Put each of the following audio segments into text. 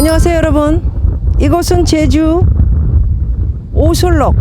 안녕하세요 여러분. 이곳은 제주 오솔록.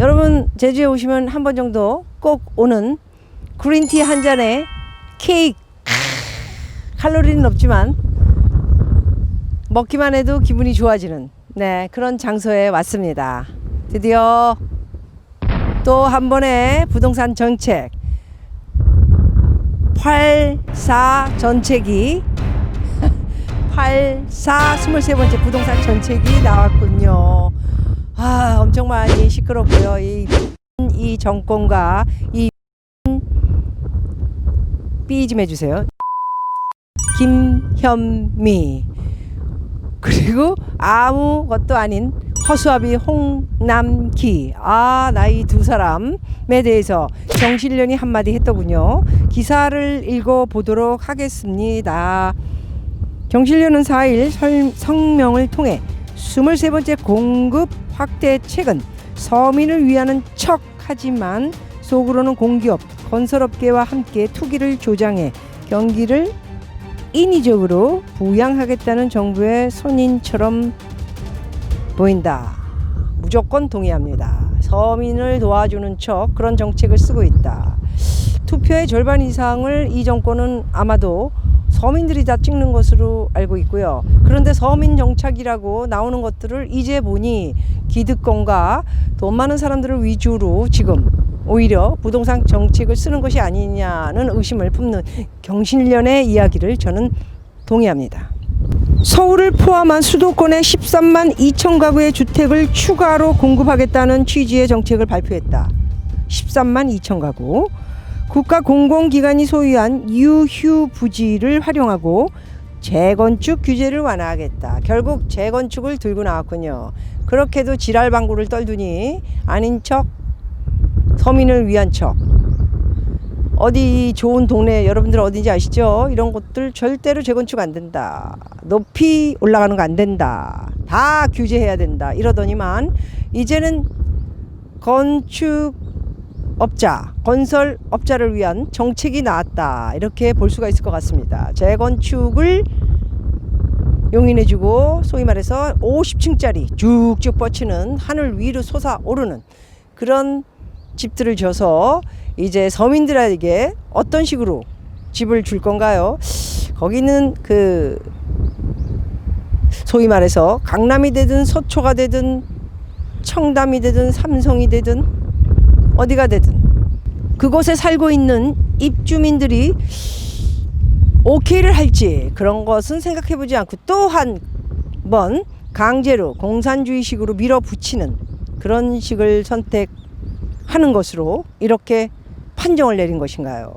여러분 제주에 오시면 한 번 정도 꼭 오는 그린티 한 잔에 케이크. 칼로리는 없지만 먹기만 해도 기분이 좋아지는 네 그런 장소에 왔습니다. 드디어 또 한 번의 부동산 정책. 84 전책이 84 23번째 부동산 전책이 나왔군요. 아, 엄청 많이 시끄럽고요. 이, 이 정권과 이 삐 좀 해주세요. 김현미 그리고 아무것도 아닌 허수아비 홍남기 아 나이 두 사람에 대해서 정실련이 한마디 했더군요. 기사를 읽어보도록 하겠습니다. 경실련은 4일 설- 성명을 통해 23번째 공급 확대책은 서민을 위하는 척 하지만 속으로는 공기업, 건설업계와 함께 투기를 조장해 경기를 인위적으로 부양하겠다는 정부의 선인처럼 보인다. 무조건 동의합니다. 서민을 도와주는 척 그런 정책을 쓰고 있다. 투표의 절반 이상을 이 정권은 아마도 서민들이 다 찍는 것으로 알고 있고요. 그런데 서민 정착이라고 나오는 것들을 이제 보니 기득권과 돈 많은 사람들을 위주로 지금 오히려 부동산 정책을 쓰는 것이 아니냐는 의심을 품는 경실련의 이야기를 저는 동의합니다. 서울을 포함한 수도권의 13만 2천 가구의 주택을 추가로 공급하겠다는 취지의 정책을 발표했다. 13만 2천 가구. 국가 공공기관이 소유한 유휴 부지를 활용하고 재건축 규제를 완화하겠다. 결국 재건축을 들고 나왔군요. 그렇게도 지랄 방구를 떨더니 아닌 척 서민을 위한 척 어디 좋은 동네 여러분들 어딘지 아시죠? 이런 곳들 절대로 재건축 안 된다. 높이 올라가는 거 안 된다. 다 규제해야 된다. 이러더니만 이제는 건축 업자, 건설 업자를 위한 정책이 나왔다. 이렇게 볼 수가 있을 것 같습니다. 재건축을 용인해주고 소위 말해서 50층짜리 쭉쭉 뻗치는 하늘 위로 솟아오르는 그런 집들을 줘서 이제 서민들에게 어떤 식으로 집을 줄 건가요? 거기는 그 소위 말해서 강남이 되든 서초가 되든 청담이 되든 삼성이 되든 어디가 되든 그곳에 살고 있는 입주민들이 오케이를 할지 그런 것은 생각해 보지 않고 또 한 번 강제로 공산주의식으로 밀어붙이는 그런 식을 선택하는 것으로 이렇게 판정을 내린 것인가요?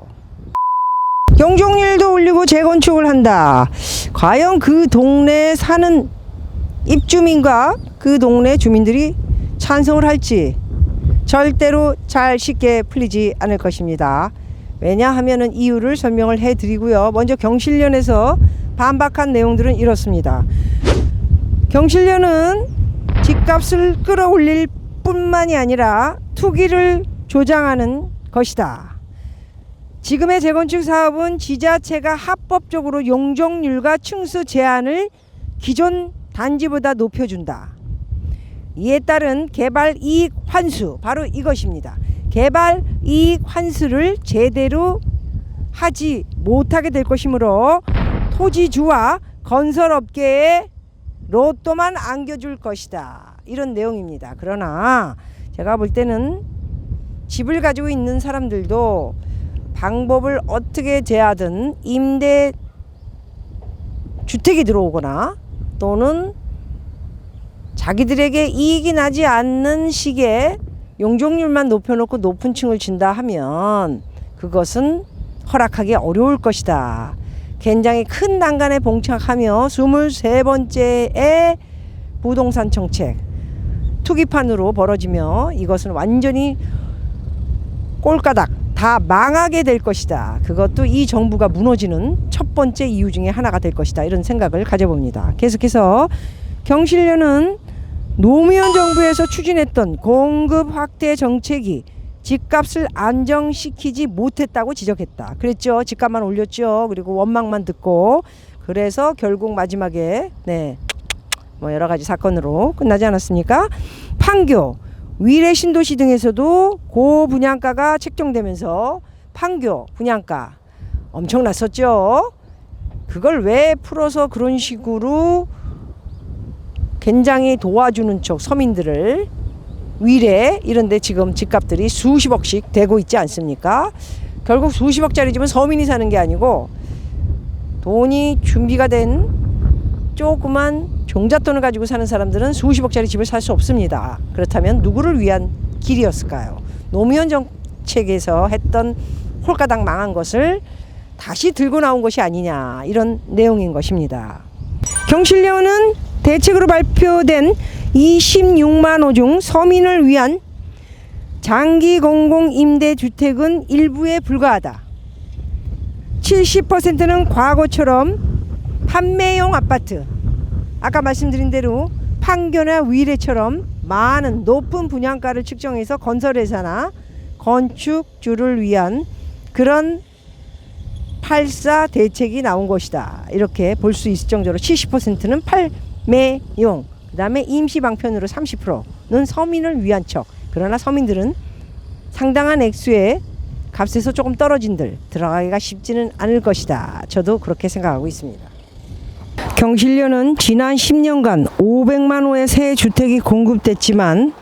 경종률도 올리고 재건축을 한다. 과연 그 동네에 사는 입주민과 그 동네 주민들이 찬성을 할지 절대로 잘 쉽게 풀리지 않을 것입니다. 왜냐하면은 이유를 설명을 해 드리고요. 먼저 경실련에서 반박한 내용들은 이렇습니다. 경실련은 집값을 끌어올릴 뿐만이 아니라 투기를 조장하는 것이다. 지금의 재건축 사업은 지자체가 합법적으로 용적률과 층수 제한을 기존 단지보다 높여준다. 이에 따른 개발 이익 환수 바로 이것입니다. 개발 이익 환수를 제대로 하지 못하게 될 것이므로 토지주와 건설업계에 로또만 안겨줄 것이다. 이런 내용입니다. 그러나 제가 볼 때는 집을 가지고 있는 사람들도 방법을 어떻게 제하든 임대 주택이 들어오거나 또는 자기들에게 이익이 나지 않는 식의 용적률만 높여놓고 높은 층을 준다 하면 그것은 허락하기 어려울 것이다. 굉장히 큰 난간에 봉착하며 23번째의 부동산 정책 투기판으로 벌어지며 이것은 완전히 꼴가닥 다 망하게 될 것이다. 그것도 이 정부가 무너지는 첫 번째 이유 중에 하나가 될 것이다. 이런 생각을 가져봅니다. 계속해서 경실련은 노무현 정부에서 추진했던 공급 확대 정책이 집값을 안정시키지 못했다고 지적했다. 그랬죠. 집값만 올렸죠. 그리고 원망만 듣고 그래서 결국 마지막에 네. 뭐 여러 가지 사건으로 끝나지 않았습니까? 판교, 위례 신도시 등에서도 고 분양가가 책정되면서 판교 분양가 엄청 났었죠. 그걸 왜 풀어서 그런 식으로 굉장히 도와주는 쪽 서민들을 위례 이런데 지금 집값들이 수십억씩 되고 있지 않습니까? 결국 수십억짜리 집은 서민이 사는 게 아니고 돈이 준비가 된 조그만 종잣돈을 가지고 사는 사람들은 수십억짜리 집을 살 수 없습니다. 그렇다면 누구를 위한 길이었을까요? 노무현 정책에서 했던 홀가당 망한 것을 다시 들고 나온 것이 아니냐 이런 내용인 것입니다. 경실련은 대책으로 발표된 26만 호 중 서민을 위한 장기 공공 임대 주택은 일부에 불과하다. 70%는 과거처럼 판매용 아파트. 아까 말씀드린 대로 판교나 위례처럼 많은 높은 분양가를 측정해서 건설회사나 건축주를 위한 그런 팔사 대책이 나온 것이다. 이렇게 볼 수 있을 정도로 70%는 판 매용, 그 다음에 임시 방편으로 30%는 서민을 위한 척. 그러나 서민들은 상당한 액수의 값에서 조금 떨어진들 들어가기가 쉽지는 않을 것이다. 저도 그렇게 생각하고 있습니다. 경실련은 지난 10년간 500만 호의 새 주택이 공급됐지만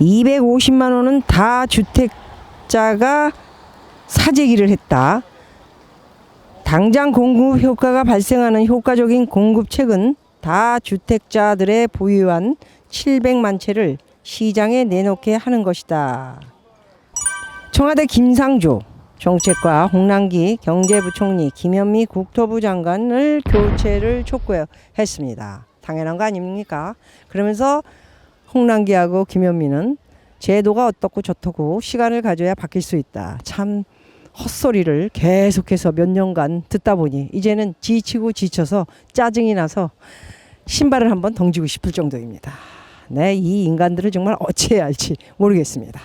250만 호는 다 주택자가 사재기를 했다. 당장 공급 효과가 발생하는 효과적인 공급책은 다 주택자들의 보유한 700만 채를 시장에 내놓게 하는 것이다. 청와대 김상조 정책과 홍남기 경제부총리 김현미 국토부 장관을 교체를 촉구했습니다. 당연한 거 아닙니까? 그러면서 홍남기하고 김현미는 제도가 어떻고 저떻고 시간을 가져야 바뀔 수 있다. 참 헛소리를 계속해서 몇 년간 듣다 보니 이제는 지치고 지쳐서 짜증이 나서 신발을 한번 던지고 싶을 정도입니다. 네, 이 인간들을 정말 어찌해야 할지 모르겠습니다.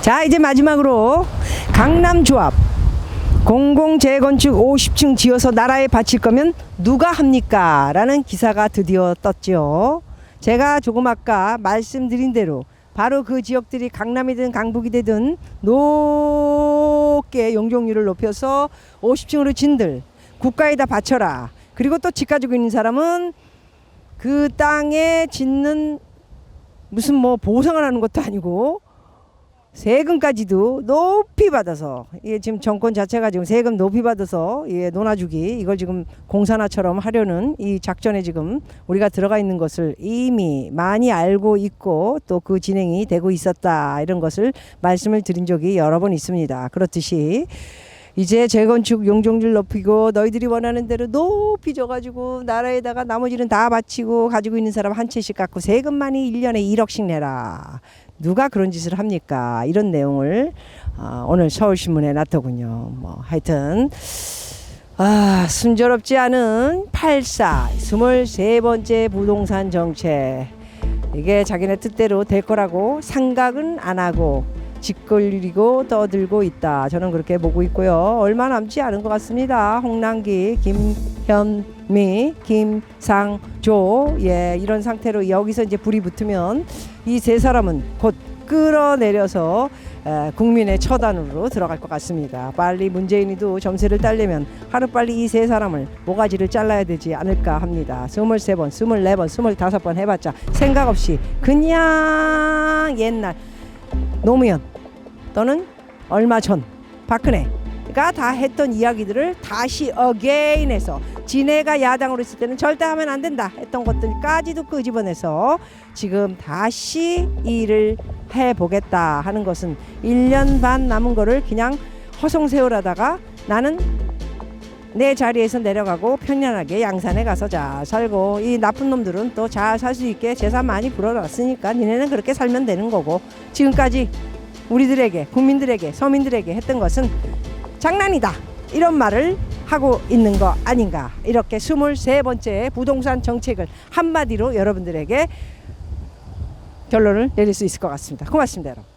자, 이제 마지막으로 강남 조합 공공 재건축 50층 지어서 나라에 바칠 거면 누가 합니까? 라는 기사가 드디어 떴죠. 제가 조금 아까 말씀드린 대로 바로 그 지역들이 강남이든 강북이 되든 높게 용적률을 높여서 50층으로 진들 국가에다 바쳐라. 그리고 또 집 가지고 있는 사람은 그 땅에 짓는 무슨 뭐 보상을 하는 것도 아니고 세금까지도 높이 받아서 이게 지금 정권 자체가 지금 세금 높이 받아서 예, 논아주기 이걸 지금 공산화처럼 하려는 이 작전에 지금 우리가 들어가 있는 것을 이미 많이 알고 있고 또 그 진행이 되고 있었다 이런 것을 말씀을 드린 적이 여러 번 있습니다. 그렇듯이 이제 재건축 용적률 높이고 너희들이 원하는 대로 높이 줘가지고 나라에다가 나머지는 다 바치고 가지고 있는 사람 한 채씩 갖고 세금만이 일년에 1억씩 내라. 누가 그런 짓을 합니까? 이런 내용을 어, 오늘 서울신문에 놨더군요. 뭐 하여튼 아 순조롭지 않은 84 23번째 부동산 정책 이게 자기네 뜻대로 될 거라고 생각은 안 하고 짓걸리고 떠들고 있다. 저는 그렇게 보고 있고요. 얼마 남지 않은 것 같습니다. 홍남기, 김현미, 김상조, 예 이런 상태로 여기서 이제 불이 붙으면 이 세 사람은 곧 끌어내려서 에, 국민의 처단으로 들어갈 것 같습니다. 빨리 문재인이도 점수를 따려면 하루 빨리 이 세 사람을 모가지를 잘라야 되지 않을까 합니다. 23번, 24번, 25번 해봤자 생각 없이 그냥 옛날 노무현 또는 얼마 전 박근혜가 다 했던 이야기들을 다시 어게인해서 지네가 야당으로 있을 때는 절대 하면 안 된다 했던 것들까지도 끄집어내서 지금 다시 일을 해보겠다 하는 것은 1년 반 남은 거를 그냥 허송세월하다가 나는 내 자리에서 내려가고 편안하게 양산에 가서 잘 살고 이 나쁜 놈들은 또 잘 살 수 있게 재산 많이 불어놨으니까 니네는 그렇게 살면 되는 거고 지금까지 우리들에게 국민들에게 서민들에게 했던 것은 장난이다. 이런 말을 하고 있는 거 아닌가. 이렇게 23번째 부동산 정책을 한마디로 여러분들에게 결론을 내릴 수 있을 것 같습니다. 고맙습니다 여러분